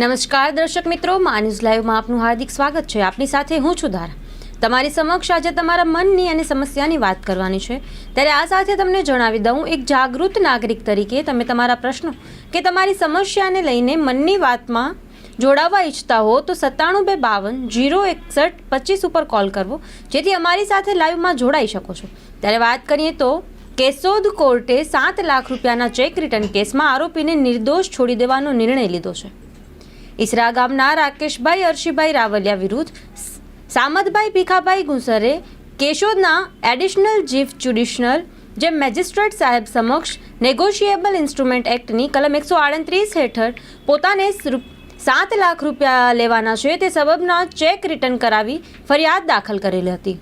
નમસ્કાર દર્શક મિત્રો માન્યુઝ લાઈવમાં આપનું હાર્દિક સ્વાગત છે. આપની સાથે હું છું ધારા. તમારી સમક્ષ આજે તમારા મનની અને સમસ્યાની વાત કરવાની છે. ત્યારે આ સાથે તમને જણાવી દઉં, એક જાગૃત નાગરિક તરીકે તમે તમારા પ્રશ્નો કે તમારી સમસ્યાને લઈને મનની વાતમાં જોડાવા ઈચ્છતા હો, તો સત્તાણું બે બાવન જીરો એકસઠ પચીસ ઉપર કોલ કરવો, જેથી અમારી સાથે લાઈવમાં જોડાઈ શકો છો. ત્યારે વાત કરીએ તો, કેશોદ કોર્ટે સાત લાખ રૂપિયાના ચેક રિટર્ન કેસમાં આરોપીને નિર્દોષ છોડી દેવાનો નિર્ણય લીધો છે. ઈસરા ગામના રાકેશભાઈ, અર્શીભાઈ રાવલિયા વિરુદ્ધ સામતભાઈ ભીખાભાઈ ગુંસરે કેશોદના એડિશનલ ચીફ જ્યુડિશનલ, જે મેજિસ્ટ્રેટ સાહેબ સમક્ષ નેગોશિયેબલ ઇન્સ્ટ્રુમેન્ટ એક્ટની કલમ એકસો આડત્રીસ હેઠળ પોતાને સાત લાખ રૂપિયા લેવાના છે, તે સબબના ચેક રિટર્ન કરાવી ફરિયાદ દાખલ કરેલી હતી.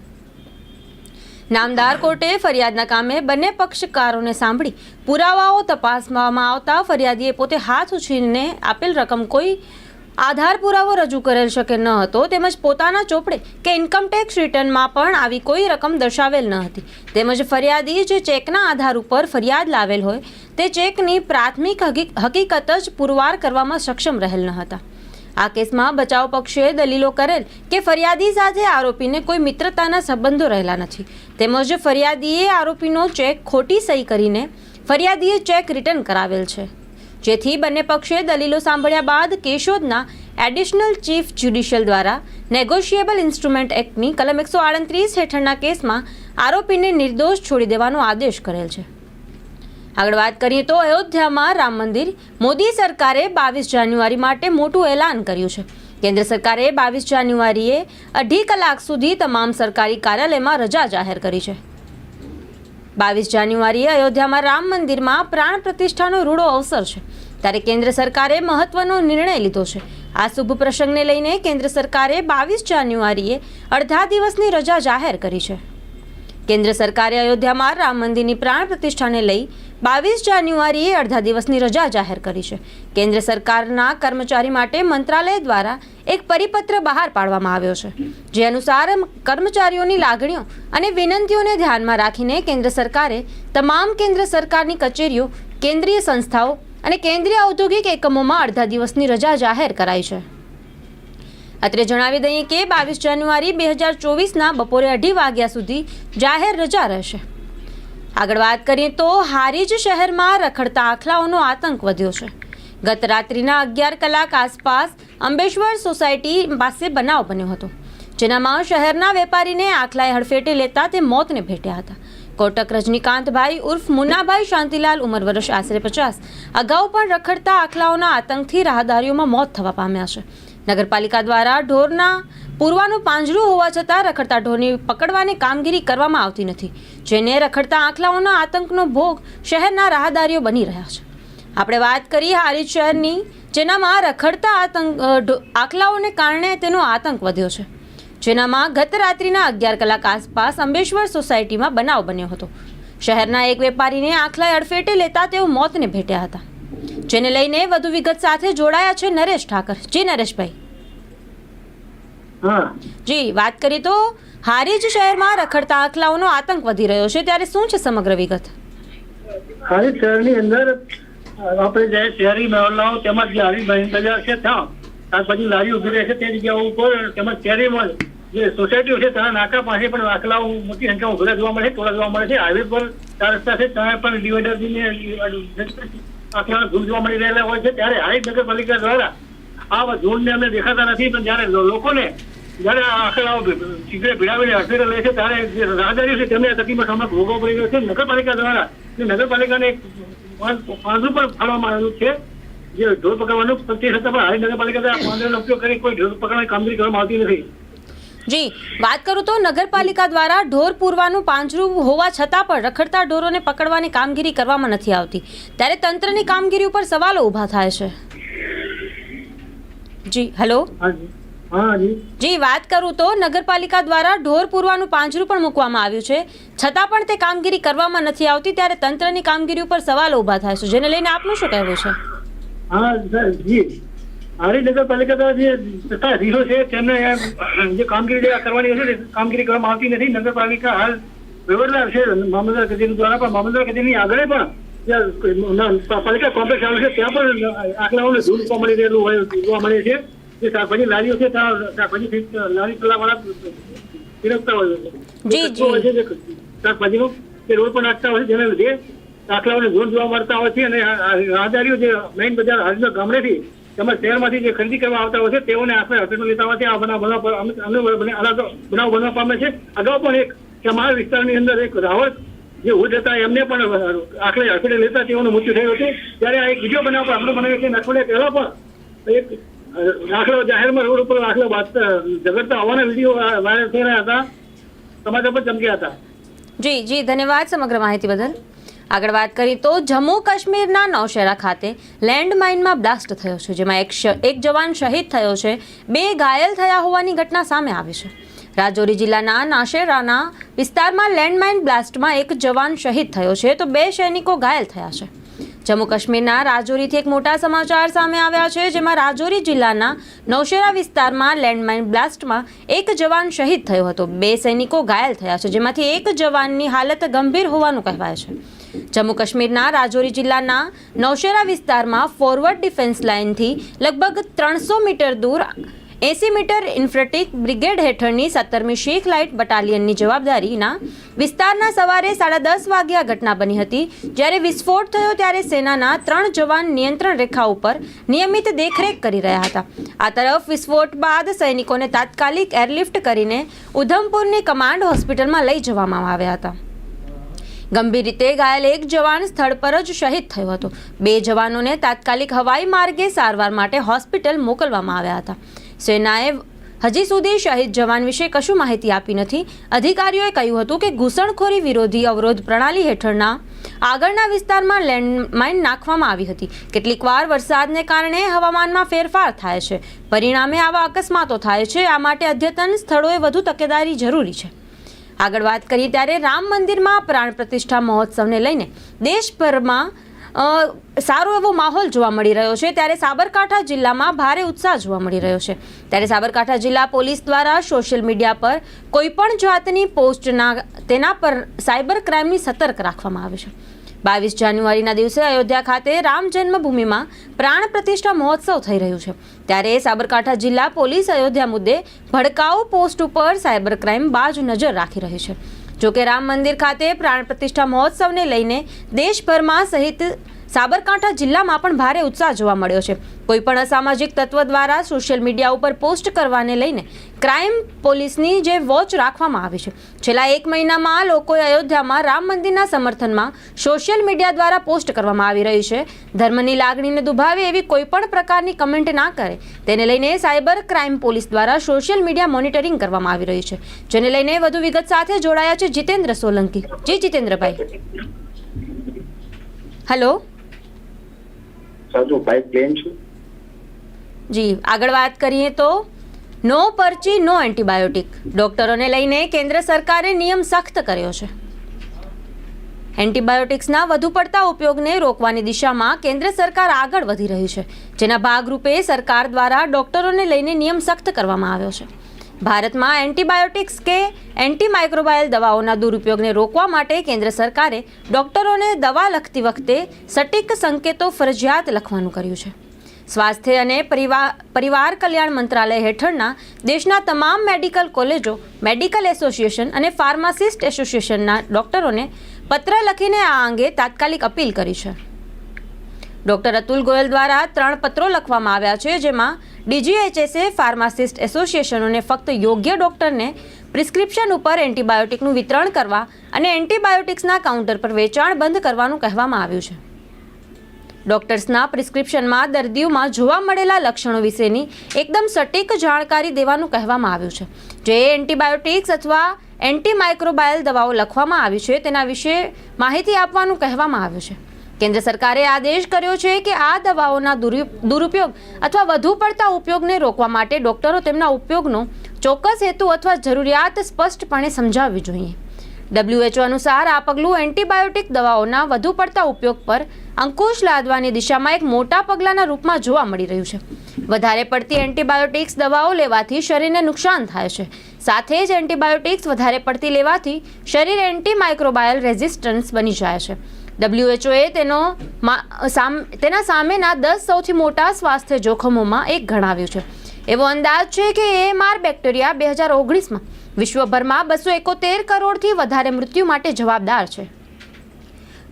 નામદાર કોર્ટે ફરિયાદના કામે બંને પક્ષકારોને સાંભળી પુરાવાઓ તપાસવામાં આવતા ફરિયાદીએ પોતે હાથ ઉછીને આપેલ રકમ કોઈ આધાર પુરાવો રજૂ કરેલ શકે ન હતો, તેમજ પોતાના ચોપડે કે ઇન્કમટેક્સ રિટર્નમાં પણ આવી કોઈ રકમ દર્શાવેલ ન હતી. તેમજ ફરિયાદી જે ચેકના આધાર ઉપર ફરિયાદ લાવેલ હોય, તે ચેકની પ્રાથમિક હકી- હકીકત જ પુરવાર કરવામાં સક્ષમ રહેલ ન હતા. આ કેસમાં બચાવ પક્ષે દલીલો કરેલ કે ફરિયાદી સાથે આરોપીને કોઈ મિત્રતાના સંબંધો રહેલા નથી. તેમજ ફરિયાદીએ આરોપીનો ચેક ખોટી સહી કરીને ફરિયાદીએ ચેક રિટર્ન કરાવેલ છે. જેથી બંને પક્ષે દલીલો સાંભળ્યા બાદ કેશોદના એડિશનલ ચીફ જ્યુડિશિયલ દ્વારા નેગોશિયેબલ ઇન્સ્ટ્રુમેન્ટ એક્ટની કલમ એકસો આડત્રીસ હેઠળના કેસમાં આરોપીને નિર્દોષ છોડી દેવાનો આદેશ કરેલ છે. આગળ વાત કરીએ તો અયોધ્યામાં રામ મંદિર મોદી સરકારે બાવીસ જાન્યુઆરી માટે મોટું એલાન કર્યું છે. કેન્દ્ર સરકારે બાવીસ જાન્યુઆરીએ અઢી કલાક સુધી તમામ સરકારી કાર્યાલયમાં રજા જાહેર કરી છે. બાવીસ જાન્યુઆરીએ અયોધ્યામાં રામ મંદિરમાં પ્રાણ પ્રતિષ્ઠાનો રૂડો અવસર છે. ત્યારે કેન્દ્ર સરકારે મહત્વનો નિર્ણય લીધો છે. આ શુભ પ્રસંગને લઈને કેન્દ્ર સરકારે બાવીસ જાન્યુઆરીએ અડધા દિવસની રજા જાહેર કરી છે. કેન્દ્ર સરકારે અયોધ્યામાં રામ મંદિરની પ્રાણ પ્રતિષ્ઠાને લઈ બાવીસ જાન્યુઆરીએ અડધા દિવસની રજા જાહેર કરી છે. કેન્દ્ર સરકારના કર્મચારી માટે મંત્રાલય દ્વારા એક પરિપત્ર બહાર પાડવામાં આવ્યો છે. જે અનુસાર કર્મચારીઓની લાગણીઓ અને વિનંતીઓને ધ્યાનમાં રાખીને કેન્દ્ર સરકારે તમામ કેન્દ્ર સરકારની કચેરીઓ, કેન્દ્રીય સંસ્થાઓ અને કેન્દ્રીય ઔદ્યોગિક એકમોમાં અડધા દિવસની રજા જાહેર કરાઈ છે. અત્રે જણાવી દઈએ કે બાવીસ જાન્યુઆરી બે હજાર ચોવીસના બપોરે અઢી વાગ્યા સુધી જાહેર રજા રહેશે. આગળ વાત કરીએ તો હારીજ શહેરમાં રખડતા આખલાઓનો આતંક વધ્યો છે. ગત રાત્રિના અગિયાર કલાક આસપાસ અંબેશ્વર સોસાયટી પાસે બનાવ બન્યો હતો, જેનામાં શહેરના વેપારીને આખલાએ હડફેટે લેતા તે મોતને ભેટ્યા હતા. કોટક રજનીકાંતભાઈ ઉર્ફ મુન્નાભાઈ શાંતિલાલ, ઉંમર વર્ષ આશરે પચાસ. અગાઉ પણ રખડતા આખલાઓના આતંકથી રાહદારીઓમાં મોત થવા પામ્યા છે. નગરપાલિકા દ્વારા ઢોરના પૂરવાનું પાંજરું હોવા છતાં રખડતા ઢોરની પકડવાની કામગીરી કરવામાં આવતી નથી, જેને રખડતા આંખલાઓના આતંકનો ભોગ શહેરના રાહદારીઓ બની રહ્યા છે. આપણે વાત કરી હારીજ શહેરની, જેનામાં રખડતા આતંક આંખલાઓને કારણે તેનો આતંક વધ્યો છે. જેનામાં ગત રાત્રિના અગિયાર કલાક આસપાસ અંબેશ્વર સોસાયટીમાં બનાવ બન્યો હતો. શહેરના એક વેપારીને આખલાય અડફેટે લેતા તેઓ મોતને ભેટ્યા હતા. જેને લઈને વધુ વિગત સાથે જોડાયા છે નરેશ ઠાકર. જી નરેશભાઈ. હા. જી વાત કરીએ તો હારીજ શહેરમાં રખડતા આખલાઓનો આતંક વધી રહ્યો છે. ત્યારે શું છે સમગ્ર વિગત? હારીજ શહેરની અંદર આપણે જે શહેરી મહોલ્લાઓ તેમજ જે હારીજ બજાર છે ત્યાં શાકભાજી લારી ઊભી રહે છે, તે જગ્યાઓ ઉપર તેમજ શહેરીમાં જે સોસાયટીઓ છે ત્યાં નાકા પાસે પણ વાકલાઓ મોટી સંખ્યામાં ઉભેલા જોવા મળે છે ટોળા જોવા મળે છે. હાઈવે પર ચાર રસ્તા છે, ત્યાં પણ ડિવાઈડર આખલાઓ ધૂળ જોવા મળી રહેલા હોય છે. ત્યારે હારીજ નગરપાલિકા દ્વારા આ ઝોનને અમે દેખાતા નથી, પણ જ્યારે લોકોને જ્યારે આ આખલાઓ સિગરેટ ભીડાવીને હોસ્પિટલ લે છે, ત્યારે જે રાહદારીઓ છે, તેમને તકલીફ સામનો ભોગવવો પડી રહ્યો છે. નગરપાલિકા દ્વારા નગરપાલિકાને પાંજરું પણ ફાળવામાં આવ્યું છે જે ઢોર પકડવાનું પ્રત્યે છતાં પણ હાલ નગરપાલિકા દ્વારા ઉપયોગ કરી કોઈ ઢોર પકડવાની કામગીરી કરવામાં આવતી નથી. જી વાત કરું તો નગરપાલિકા દ્વારા ઢોર પૂરવાનું પાંજરું હોવા છતાં પણ રખડતા ઢોરોને પકડવાની કામગીરી કરવામાં નથી આવતી. ત્યારે તંત્રની કામગીરી ઉપર સવાલો ઊભા થાય છે. જી હેલો? જી વાત કરું તો નગરપાલિકા દ્વારા ઢોર પૂરવાનું પાંજરું પણ મૂકવામાં આવ્યું છે. છતાં પણ તે કામગીરી કરવામાં નથી આવતી ત્યારે તંત્રની કામગીરી ઉપર સવાલો ઊભા થાય છે. જેને લઈને આપનું શું કહેવું છે? હા જી. હારી નગરપાલિકા દ્વારા જે તથા અધીશો છે તેમને જે કામગીરી કરવાની હશે કામગીરી કરવામાં આવતી નથી. નગરપાલિકા હાલ વ્યવહારદાર છે મામલતદાર કચેરી દ્વારા પણ મામલતદાર કચેરીની આગળ પણ પાલિકા કોમ્પ્લેક્સ આવેલું છે ત્યાં પણ આંકડાઓને ધૂળ જોવા મળી રહેલું હોય જોવા મળે છે. જે શાકભાજી લારીઓ છે ત્યાં શાકભાજી લારી વાળા ફેરવતા હોય છે. શાકભાજીનું તે રોડ પણ નાખતા હોય છે જેના લીધે આખલાઓને ઝોન જોવા મળતા હોય છે અને રાહદારીઓ જે મેઇન બજાર હાજર ગામડેથી તેમજ શહેરમાંથી જે ખરીદી કરવા આવતા હોય છે, તેઓને આપણે હોસ્પિટલ લેતા છે. આ બનાવ બનવા બનાવ બનવા પામે છે. અગાઉ પણ એક અમારા વિસ્તારની અંદર એક રાવત જે ઉદ હતા, એમને પણ આખરે હોસ્પિટલ લેતા તેઓનું મૃત્યુ થયું હતું. ત્યારે આ એક બીજો બનાવ પણ આપણે બનાવ્યો છે. અઠવાડિયા પહેલા પણ એક દાખલો જાહેરમાં રોડ ઉપર દાખલો ઝઘડતા હોવાના વીડિયો વાયરલ થઈ રહ્યા હતા. સમાચાર પર ચમક્યા હતા. જી જી, ધન્યવાદ સમગ્ર માહિતી બદલ. આગળ વાત કરીએ તો જમ્મુ કાશ્મીરના નૌશેરા ખાતે લેન્ડમાઇનમાં બ્લાસ્ટ થયો છે, જેમાં એક એક જવાન શહીદ થયો છે, બે ઘાયલ થયા હોવાની ઘટના સામે આવી છે. રાજૌરી જિલ્લાના નાશેરાના વિસ્તારમાં લેન્ડમાઇન બ્લાસ્ટમાં એક જવાન શહીદ થયો છે, તો બે સૈનિકો ઘાયલ થયા છે. જમ્મુ કાશ્મીરના રાજૌરીથી એક મોટા સમાચાર સામે આવ્યા છે, જેમાં રાજૌરી જિલ્લાના નૌશેરા વિસ્તારમાં લેન્ડમાઇન બ્લાસ્ટમાં એક જવાન શહીદ થયો હતો, બે સૈનિકો ઘાયલ થયા છે, જેમાંથી એક જવાનની હાલત ગંભીર હોવાનું કહેવાય છે. જમ્મુ કાશ્મીરના રાજૌરી જિલ્લાના નૌશેરા વિસ્તારમાં ફોરવર્ડ ડિફેન્સ લાઇનથી લગભગ ત્રણસો મીટર દૂર એસી મીટર ઇન્ફ્રટિક બ્રિગેડ હેઠળની સત્તરમી શીખ લાઇટ બટાલિયનની જવાબદારીના વિસ્તારના સવારે સાડા દસ વાગ્યા ઘટના બની હતી. જ્યારે વિસ્ફોટ થયો ત્યારે સેનાના ત્રણ જવાન નિયંત્રણ રેખા ઉપર નિયમિત દેખરેખ કરી રહ્યા હતા. આ તરફ વિસ્ફોટ બાદ સૈનિકોને તાત્કાલિક એરલિફ્ટ કરીને ઉધમપુરની કમાન્ડ હોસ્પિટલમાં લઈ જવામાં આવ્યા હતા. ગંભીર રીતે ઘાયલ એક જવાન સ્થળ પર જ શહીદ થયો હતો. બે જવાનોને તાત્કાલિક હવાઈ માર્ગે સારવાર માટે હોસ્પિટલ મોકલવામાં આવ્યા હતા. સેનાએ હજી સુધી શહીદ જવાન વિશે કશું માહિતી આપી નથી. અધિકારીઓએ કહ્યું હતું કે ઘૂસણખોરી વિરોધી અવરોધ પ્રણાલી હેઠળના આગળના વિસ્તારમાં લેન્ડમાઇન નાખવામાં આવી હતી. કેટલીકવાર વરસાદને કારણે હવામાનમાં ફેરફાર થાય છે. પરિણામે આવા અકસ્માતો થાય છે. આ માટે અદ્યતન સ્થળોએ વધુ તકેદારી જરૂરી છે. આગળ વાત કરીએ ત્યારે રામ મંદિરમાં પ્રાણ પ્રતિષ્ઠા મહોત્સવને લઈને દેશભરમાં સારો એવો માહોલ જોવા મળી રહ્યો છે. ત્યારે સાબરકાંઠા જિલ્લામાં ભારે ઉત્સાહ જોવા મળી રહ્યો છે. ત્યારે સાબરકાંઠા જિલ્લા પોલીસ દ્વારા સોશિયલ મીડિયા પર કોઈપણ જાતની પોસ્ટના તેના પર સાયબર ક્રાઇમની સતર્ક રાખવામાં આવે છે. બાવીસ જાન્યુઆરીના દિવસે અયોધ્યા ખાતે રામ જન્મભૂમિમાં પ્રાણ પ્રતિષ્ઠા મહોત્સવ થઈ રહ્યું છે. ત્યારે સાબરકાંઠા જિલ્લા પોલીસ અયોધ્યા મુદ્દે ભડકાઉ પોસ્ટ ઉપર સાયબર ક્રાઇમ બાજ નજર રાખી રહી છે. જોકે રામ મંદિર ખાતે પ્રાણ પ્રતિષ્ઠા મહોત્સવને લઈને દેશભરમાં સહિત સાબરકાંઠા જિલ્લામાં પણ ભારે ઉત્સાહ જોવા મળ્યો છે. કોઈ પણ અસામાજિક તત્વ દ્વારા સોશિયલ મીડિયા ઉપર પોસ્ટ કરવાને લઈને ક્રાઇમ પોલીસની જે વોચ રાખવામાં આવી છે. છેલ્લા એક મહિનામાં લોકોએ અયોધ્યામાં રામ મંદિરના સમર્થનમાં સોશિયલ મીડિયા દ્વારા પોસ્ટ કરવામાં આવી રહી છે. ધર્મની લાગણીને દુભાવે એવી કોઈ પણ પ્રકારની કમેન્ટ ના કરે. તેને લઈને સાયબર ક્રાઇમ પોલીસ દ્વારા સોશિયલ મીડિયા મોનિટરિંગ કરવામાં આવી રહ્યું છે. જેને લઈને વધુ વિગત સાથે જોડાયા છે જીતેન્દ્ર સોલંકી. જી જીતેન્દ્રભાઈ. હેલો. પાઇપ પ્લેન છું. જી, આગળ વાત કરીએ તો નો પરચી, નો એન્ટીબાયોટિક ડોક્ટરોને લઈને કેન્દ્ર સરકારે નિયમ સખ્ત કર્યો છે. એન્ટીબાયોટિક્સના વધુ પડતા ઉપયોગને રોકવાની દિશામાં કેન્દ્ર સરકાર આગળ વધી રહી છે. જેના ભાગરૂપે સરકાર દ્વારા ડોક્ટરોને લઈને નિયમ સખ્ત કરવામાં આવ્યો છે. ભારતમાં એન્ટીબાયોટિક્સ કે એન્ટીમાઇક્રોબાયલ દવાઓના દુરુપયોગને રોકવા માટે કેન્દ્ર સરકારે ડોક્ટરોને દવા લખતી વખતે સટીક સંકેતો ફરજિયાત લખવાનું કર્યું છે. સ્વાસ્થ્ય અને પરિવાર પરિવાર કલ્યાણ મંત્રાલય હેઠળના દેશના તમામ મેડિકલ કોલેજો, મેડિકલ એસોસિએશન અને ફાર્માસિસ્ટ એસોસિએશનના ડોક્ટરોને પત્ર લખીને આ અંગે તાત્કાલિક અપીલ કરી છે. ડોક્ટર અતુલ ગોયલ દ્વારા ત્રણ પત્રો લખવામાં આવ્યા છે, જેમાં ડીજીએચએસે ફાર્માસિસ્ટ એસોસિએશનોને ફક્ત યોગ્ય ડોક્ટરને પ્રિસ્ક્રિપ્શન ઉપર એન્ટીબાયોટિકનું વિતરણ કરવા અને એન્ટીબાયોટિક્સના કાઉન્ટર પર વેચાણ બંધ કરવાનું કહેવામાં આવ્યું છે. ડોક્ટર્સના પ્રિસ્ક્રિપ્શનમાં દર્દીઓમાં જોવા મળેલા લક્ષણો વિશેની એકદમ સટીક જાણકારી દેવાનું કહેવામાં આવ્યું છે. જે એન્ટીબાયોટિક્સ અથવા એન્ટીમાઇક્રોબાયલ દવાઓ લખવામાં આવી છે તેના વિશે માહિતી આપવાનું કહેવામાં આવ્યું છે. કેન્દ્ર સરકારે આદેશ કર્યો છે કે આ દવાઓના દુરુ- દુરુપયોગ અથવા વધુ પડતા ઉપયોગને રોકવા માટે ડોક્ટરો તેમના ઉપયોગનો ચોક્કસ હેતુ અથવા જરૂરિયાત સ્પષ્ટપણે સમજાવવી જોઈએ. ડબ્લ્યુએચઓ અનુસાર આ પગલું એન્ટીબાયોટિક દવાઓના વધુ પડતા ઉપયોગ પર અંકુશ લાદવાની દિશામાં એક મોટા પગલાંના રૂપમાં જોવા મળી રહ્યું છે. વધારે પડતી એન્ટીબાયોટિક્સ દવાઓ લેવાથી શરીરને નુકસાન થાય છે. સાથે જ એન્ટીબાયોટિક્સ વધારે પડતી લેવાથી શરીર એન્ટીમાઇક્રોબાયલ રેઝિસ્ટન્સ બની જાય છે. ડબ્લ્યુએચઓએ તેનો તેના સામેના દસ સૌથી મોટા સ્વાસ્થ્ય જોખમોમાં એક ગણાવ્યું છે. એવો અંદાજ છે કે એએમઆર બેક્ટેરિયા બે હજાર ઓગણીસમાં વિશ્વભરમાં બસો એકોતેર કરોડથી વધારે મૃત્યુ માટે જવાબદાર છે.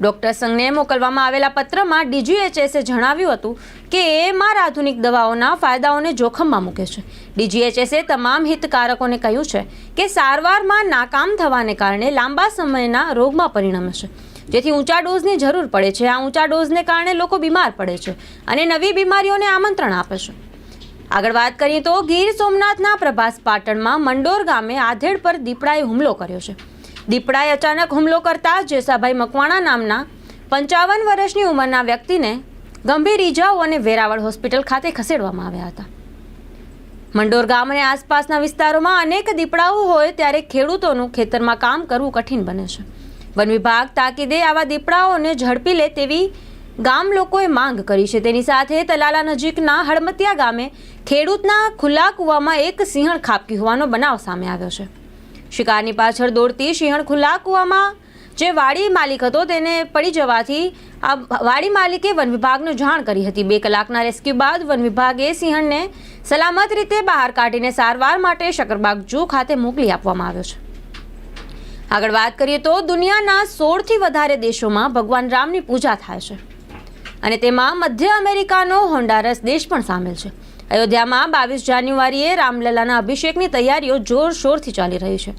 ડોક્ટર સંઘને મોકલવામાં આવેલા પત્રમાં ડીજીએચએસે જણાવ્યું હતું કે એએમઆર આધુનિક દવાઓના ફાયદાઓને જોખમમાં મૂકે છે. ડીજીએચએસે તમામ હિતકારકોને કહ્યું છે કે સારવારમાં નાકામ થવાને કારણે લાંબા સમયના રોગમાં પરિણમે છે. જેથી ઊંચા ડોઝની જરૂર પડે છે. આ ઊંચા ડોઝને કારણે લોકો બીમાર પડે છે અને નવી બીમારીઓને આમંત્રણ આપે છે. આગળ વાત કરીએ તો ગીર સોમનાથના પ્રભાસ પાટણમાં મંડોર ગામે આધેડ પર દીપડાએ હુમલો કર્યો છે. દીપડાએ અચાનક હુમલો કરતા જેસાભાઈ મકવાણા નામના પંચાવન વર્ષની ઉંમરના વ્યક્તિને ગંભીર ઈજાઓ અને વેરાવળ હોસ્પિટલ ખાતે ખસેડવામાં આવ્યા હતા. મંડોર ગામ અને આસપાસના વિસ્તારોમાં અનેક દીપડાઓ હોય ત્યારે ખેડૂતોનું ખેતરમાં કામ કરવું કઠિન બને છે. વન વિભાગ તાકીદે આવા દીપડાઓને ઝડપી લે તેવી ગામ લોકોએ માંગ કરી છે. તેની સાથે તલાલા નજીકના હળમતિયા ગામે ખેડૂતના ખુલ્લા કૂવામાં એક સિંહણ ખાબકી હોવાનો બનાવ સામે આવ્યો છે. શિકારની પાછળ દોડતી સિંહણ ખુલ્લા કૂવામાં જે વાડી માલિક હતો તેને પડી જવાથી આ વાડી માલિકે વન વિભાગને જાણ કરી હતી. બે કલાકના રેસ્ક્યુ બાદ વન વિભાગે સિંહણને સલામત રીતે બહાર કાઢીને સારવાર માટે શકરબાગ જૂ ખાતે મોકલી આપવામાં આવ્યો છે. આગળ વાત કરીએ તો દુનિયાના સોળથી વધારે દેશોમાં ભગવાન રામની પૂજા થાય છે. અને તેમાં મધ્ય અમેરિકાનો હોન્ડારસ દેશ પણ સામેલ છે. અયોધ્યામાં બાવીસ જાન્યુઆરીએ રામલલાના અભિષેકની તૈયારીઓ જોરશોરથી ચાલી રહી છે.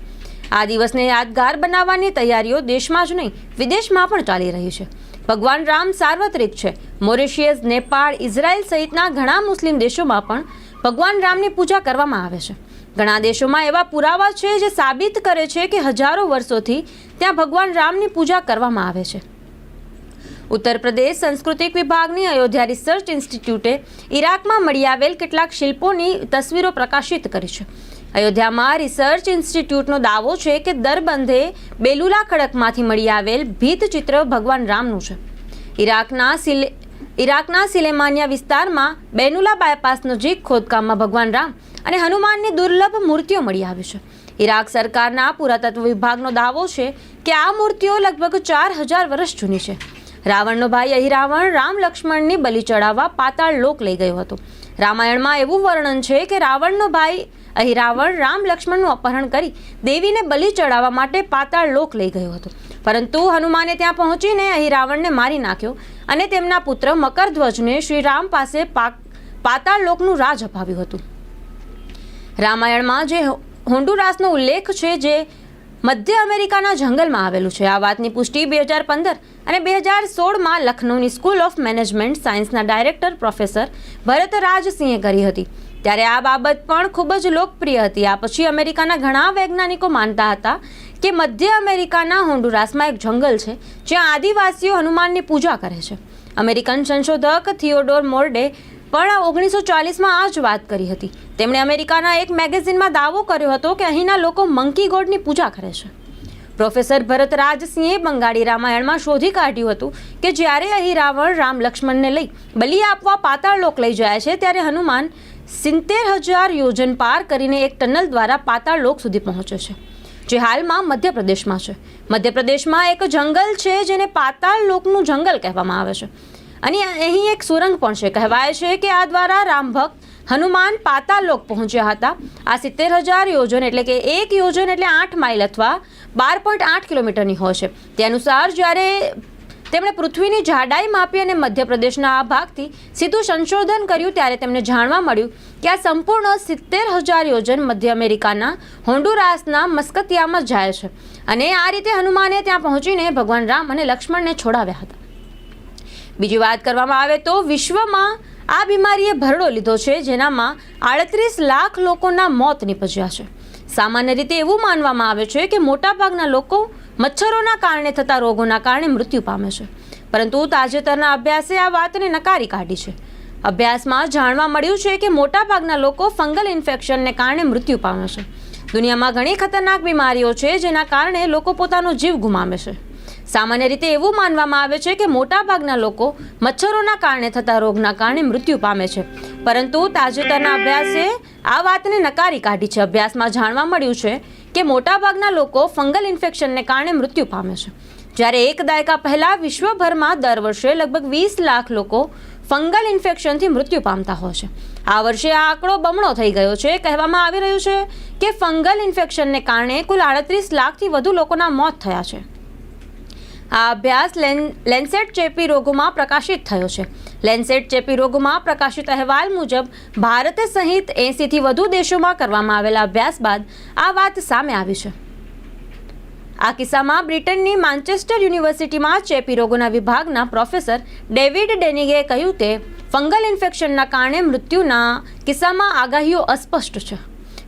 આ દિવસને યાદગાર બનાવવાની તૈયારીઓ દેશમાં જ નહીં, વિદેશમાં પણ ચાલી રહી છે. ભગવાન રામ સાર્વત્રિક છે. મોરિશિયસ, નેપાળ, ઇઝરાયલ સહિતના ઘણા મુસ્લિમ દેશોમાં પણ ભગવાન રામની પૂજા કરવામાં આવે છે. ઘણા દેશોમાં એવા પુરાવા છે જે સાબિત કરે છે કે હજારો વર્ષોથી ત્યાં ભગવાન રામની પૂજા કરવામાં આવે છે. ઉત્તર પ્રદેશ સાંસ્કૃતિક વિભાગની અયોધ્યા રિસર્ચ ઇન્સ્ટિટ્યૂટે ઈરાકમાં મળી આવેલ કેટલાક શિલ્પોની તસવીરો પ્રકાશિત કરી છે. અયોધ્યામાં રિસર્ચ ઇન્સ્ટિટ્યૂટનો દાવો છે કે દરબંધે બેલુલા ખડકમાંથી મળી આવેલ ભીતચિત્ર ભગવાન રામનું છે. ઈરાકના સિલે, ઈરાકના સિલેમાનિયા વિસ્તારમાં બેનુલા બાયપાસ નજીક ખોદકામમાં ભગવાન રામ અને હનુમાનની દુર્લભ મૂર્તિઓ મળી આવી છે. ઈરાક સરકારના પુરાતત્વ વિભાગનો દાવો છે કે આ મૂર્તિઓ લગભગ ચાર હજાર વર્ષ જૂની છે. રાવણનો ભાઈ અહિરાવણ રામ લક્ષ્મણની બલિ ચડાવવા પાતાળ લોક લઈ ગયો હતો. રામાયણમાં એવું વર્ણન છે કે રાવણનો ભાઈ અહિરાવણ રામ લક્ષ્મણનું અપહરણ કરી દેવીને બલિ ચડાવવા માટે પાતાળ લોક લઈ ગયો હતો. પરંતુ હનુમાને ત્યાં પહોંચીને અહિરાવણને મારી નાખ્યો અને તેમના પુત્ર મકરધ્વજને શ્રી રામ પાસે પાક પાતાળ લોકનું રાજ અપાવ્યું હતું. રામાયણમાં જે હોન્ડુરાસનો ઉલ્લેખ છે જે મધ્ય અમેરિકાના જંગલમાં આવેલું છે. આ વાતની પુષ્ટિ બે હજાર પંદર અને બે હજાર સોળમાં લખનૌની સ્કૂલ ઓફ મેનેજમેન્ટ સાયન્સના ડાયરેક્ટર પ્રોફેસર ભરત રાજસિંહે કરી હતી. ત્યારે આ બાબત પણ ખૂબ જ લોકપ્રિય હતી. આ પછી અમેરિકાના ઘણા વૈજ્ઞાનિકો માનતા હતા કે મધ્ય અમેરિકાના હોન્ડુરાસમાં એક જંગલ છે, જ્યાં આદિવાસીઓ હનુમાનની પૂજા કરે છે. અમેરિકન સંશોધક થિયોડોર મોર્ડે પણ ઓગણીસો ચાલીસમાં આ જ વાત કરી હતી. તેમણે અમેરિકાના એક મેગેઝિનમાં દાવો કર્યો હતો કે અહીંના લોકો મંકી ગોડની પૂજા કરે છે. પ્રોફેસર ભરતરાજસિંહે બંગાળી રામાયણમાં શોધી કાઢ્યું હતું કે જ્યારે અહીં રાવણ રામ લક્ષ્મણને લઈ બલિ આપવા પાતાળ લોક લઈ જાય છે, ત્યારે હનુમાન સિત્તેર હજાર યોજન પાર કરીને એક ટનલ દ્વારા પાતાળ લોક સુધી પહોંચે છે, જે હાલમાં મધ્યપ્રદેશમાં છે. મધ્યપ્રદેશમાં એક જંગલ છે જેને પાતાળ લોકનું જંગલ કહેવામાં આવે છે. અને અહીં એક સુરંગ પણ છે. કહેવાય છે કે આ દ્વારા રામભક્ત હનુમાન પાતાલોક પહોંચ્યા હતા. આ સિત્તેર હજાર યોજન એટલે કે એક યોજન એટલે આઠ માઇલ અથવા બાર પોઈન્ટ આઠ કિલોમીટરની હોય છે. તે અનુસાર જ્યારે તેમણે પૃથ્વીની જાડાઈ માપી અને મધ્યપ્રદેશના આ ભાગથી સીધું સંશોધન કર્યું ત્યારે તેમને જાણવા મળ્યું કે આ સંપૂર્ણ સિત્તેર હજાર યોજન મધ્ય અમેરિકાના હોન્ડુરાસના મસ્કતિયામાં જાય છે. અને આ રીતે હનુમાને ત્યાં પહોંચીને ભગવાન રામ અને લક્ષ્મણને છોડાવ્યા હતા. બીજી વાત કરવામાં આવે તો વિશ્વમાં આ બીમારીએ ભરડો લીધો છે, જેનામાં આડત્રીસ લાખ લોકોના મોત નીપજ્યા છે. સામાન્ય રીતે એવું માનવામાં આવે છે કે મોટાભાગના લોકો મચ્છરોના કારણે થતા રોગોના કારણે મૃત્યુ પામે છે. પરંતુ તાજેતરના અભ્યાસે આ વાતને નકારી કાઢી છે. અભ્યાસમાં જાણવા મળ્યું છે કે મોટાભાગના લોકો ફંગલ ઇન્ફેક્શનને કારણે મૃત્યુ પામે છે. દુનિયામાં ઘણી ખતરનાક બીમારીઓ છે, જેના કારણે લોકો પોતાનો જીવ ગુમાવે છે. સામાન્ય રીતે એવું માનવામાં આવે છે કે મોટાભાગના લોકો મચ્છરોના કારણે થતા રોગના કારણે મૃત્યુ પામે છે. પરંતુ તાજેતરના અભ્યાસે આ વાતને નકારી કાઢી છે. અભ્યાસમાં જાણવા મળ્યું છે કે મોટાભાગના લોકો ફંગલ ઇન્ફેક્શનને કારણે મૃત્યુ પામે છે. જ્યારે એક દાયકા પહેલાં વિશ્વભરમાં દર વર્ષે લગભગ વીસ લાખ લોકો ફંગલ ઇન્ફેક્શનથી મૃત્યુ પામતા હોય છે. આ વર્ષે આ આંકડો બમણો થઈ ગયો છે. કહેવામાં આવી રહ્યું છે કે ફંગલ ઇન્ફેક્શનને કારણે કુલ આડત્રીસ લાખથી વધુ લોકોના મોત થયા છે. આ અભ્યાસ લેન, લેન્સેટ ચેપી રોગોમાં પ્રકાશિત થયો છે. લેન્સેટ ચેપી રોગોમાં પ્રકાશિત અહેવાલ મુજબ, ભારત સહિત એંસીથી વધુ દેશોમાં કરવામાં આવેલા અભ્યાસ બાદ આ વાત સામે આવી છે. આ કિસ્સામાં બ્રિટનની માન્ચેસ્ટર યુનિવર્સિટીમાં ચેપી રોગોના વિભાગના પ્રોફેસર ડેવિડ ડેનિગે કહ્યું કે, ફંગલ ઇન્ફેક્શનના કારણે મૃત્યુના કિસ્સામાં આગાહીઓ અસ્પષ્ટ છે.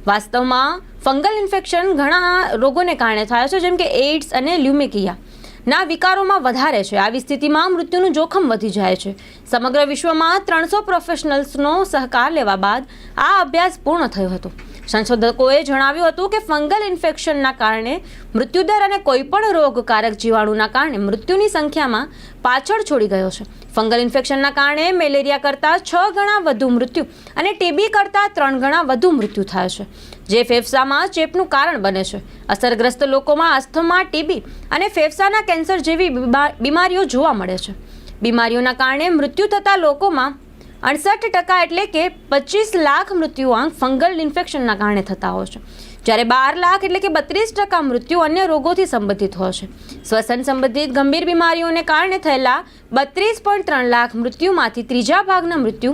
વાસ્તવમાં, ફંગલ ઇન્ફેક્શન ઘણા રોગોને કારણે થાય છે, જેમ કે એઇડ્સ અને લ્યુમિકિયા. ના વિકારોમાં વધારે છે. આવી સ્થિતિમાં મૃત્યુનું જોખમ વધી જાય છે. સમગ્ર વિશ્વમાં ત્રણસો પ્રોફેશનલ્સનો સહકાર લેવા બાદ આ અભ્યાસ પૂર્ણ થયો હતો. સંશોધકોએ જણાવ્યું હતું કે ફંગલ ઇન્ફેક્શનના કારણે મૃત્યુદર અને કોઈપણ રોગકારક જીવાણુના કારણે મૃત્યુની સંખ્યામાં પાછળ છોડી ગયો છે. ફંગલ ઇન્ફેક્શનના કારણે મેલેરિયા કરતાં છ ગણા વધુ મૃત્યુ અને ટીબી કરતાં ત્રણ ગણા વધુ મૃત્યુ થાય છે. જે ફેફસામાં ચેપનું કારણ બને છે. અસરગ્રસ્ત લોકોમાં અસ્થમા ટીબી અને ફેફસાના કેન્સર જેવી બીમા- બીમારીઓ જોવા મળે છે. બીમારીઓના કારણે મૃત્યુ થતા લોકોમાં અડસઠ ટકા એટલે કે પચીસ લાખ મૃત્યુઆંક ફંગલ ઇન્ફેક્શનના કારણે થતા હોય છે. જ્યારે બાર લાખ એટલે કે બત્રીસ ટકા મૃત્યુ અન્ય રોગોથી સંબંધિત હોય છે. શ્વસન સંબંધિત ગંભીર બીમારીઓને કારણે થયેલા બત્રીસ પોઈન્ટ ત્રણ લાખ મૃત્યુમાંથી ત્રીજા ભાગના મૃત્યુ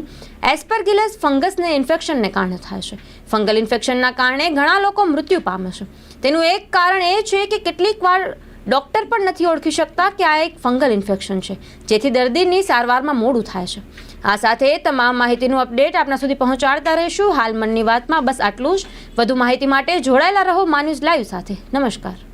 એસ્પરગિલસ ફંગસને ઇન્ફેક્શનને કારણે થાય છે. ફંગલ ઇન્ફેક્શનના કારણે ઘણા લોકો મૃત્યુ પામે છે. તેનું એક કારણ એ છે કે કેટલીક વાર ડૉક્ટર પણ નથી ઓળખી શકતા કે આ એક ફંગલ ઇન્ફેક્શન છે. જેથી દર્દીની સારવારમાં મોડું થાય છે. આ સાથે તમામ માહિતીનું અપડેટ આપના સુધી પહોંચાડતા રહીશું. હાલ મનની વાતમાં બસ આટલું જ. વધુ માહિતી માટે જોડાયેલા રહો માન્યુઝ લાઈવ સાથે. નમસ્કાર.